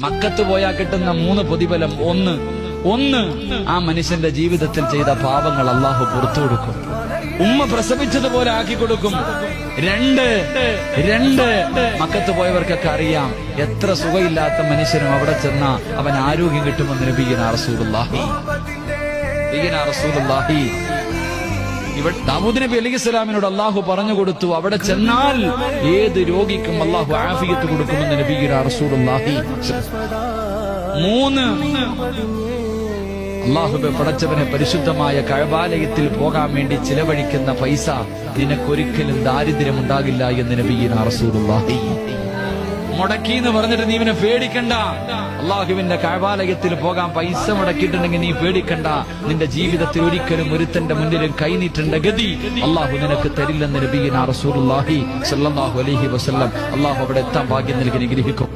മക്കത്ത് പോയാൽ കിട്ടുന്ന മൂന്ന് പ്രതിഫലം ഒന്ന്. ഒന്ന് ആ മനുഷ്യന്റെ ജീവിതത്തിൽ ചെയ്ത പാപങ്ങൾ അള്ളാഹു പുറത്തു കൊടുക്കും. ഉമ്മ പ്രസവിച്ചതുപോലെ ആക്കി കൊടുക്കും. രണ്ട് രണ്ട് മക്കത്ത് പോയവർക്കൊക്കെ അറിയാം എത്ര സുഖമില്ലാത്ത മനുഷ്യനും അവിടെ ചെന്ന അവൻ ആരോഗ്യം കിട്ടുമെന്ന് നബീന റസൂലുള്ളാഹി. നബീന റസൂലുള്ളാഹി. ഇവിടെ ദാവൂദ് നബി സ്വലാമിനോട് അള്ളാഹു പറഞ്ഞു കൊടുത്തു. അവിടെ ചെന്നാൽ ഏത് രോഗിക്കും അള്ളാഹു ആഫിയത്ത് കൊടുക്കുമെന്ന് നബീന റസൂലുള്ളാഹി മൂന്ന് അള്ളാഹുബെ പടച്ചവനെ പരിശുദ്ധമായ കഴബാലയത്തിൽ പോകാൻ വേണ്ടി ചിലവഴിക്കുന്ന പൈസ നിനക്കൊരിക്കലും ദാരിദ്ര്യം ഉണ്ടാകില്ല എന്ന് നബീന റസൂലുള്ളാഹി മുടക്കി എന്ന് പറഞ്ഞിട്ട് നീ ഇവനെ പേടിക്കണ്ട. അള്ളാഹുവിന്റെ കാവാലയത്തിൽ പോകാൻ പൈസ മുടക്കിയിട്ടുണ്ടെങ്കിൽ നീ പേടിക്കണ്ട. നിന്റെ ജീവിതത്തിൽ ഒരിക്കലും ഒരുത്തന്റെ മുന്നിലും കൈനീട്ടേണ്ട ഗതി അള്ളാഹു നിനക്ക് തരില്ലെന്ന് നബീന റസൂലുള്ളാഹി സല്ലല്ലാഹു അലൈഹി വസല്ലം. അള്ളാഹു അവിടെ എത്താൻ ഭാഗ്യം നൽകി നിഗ്രഹിക്കും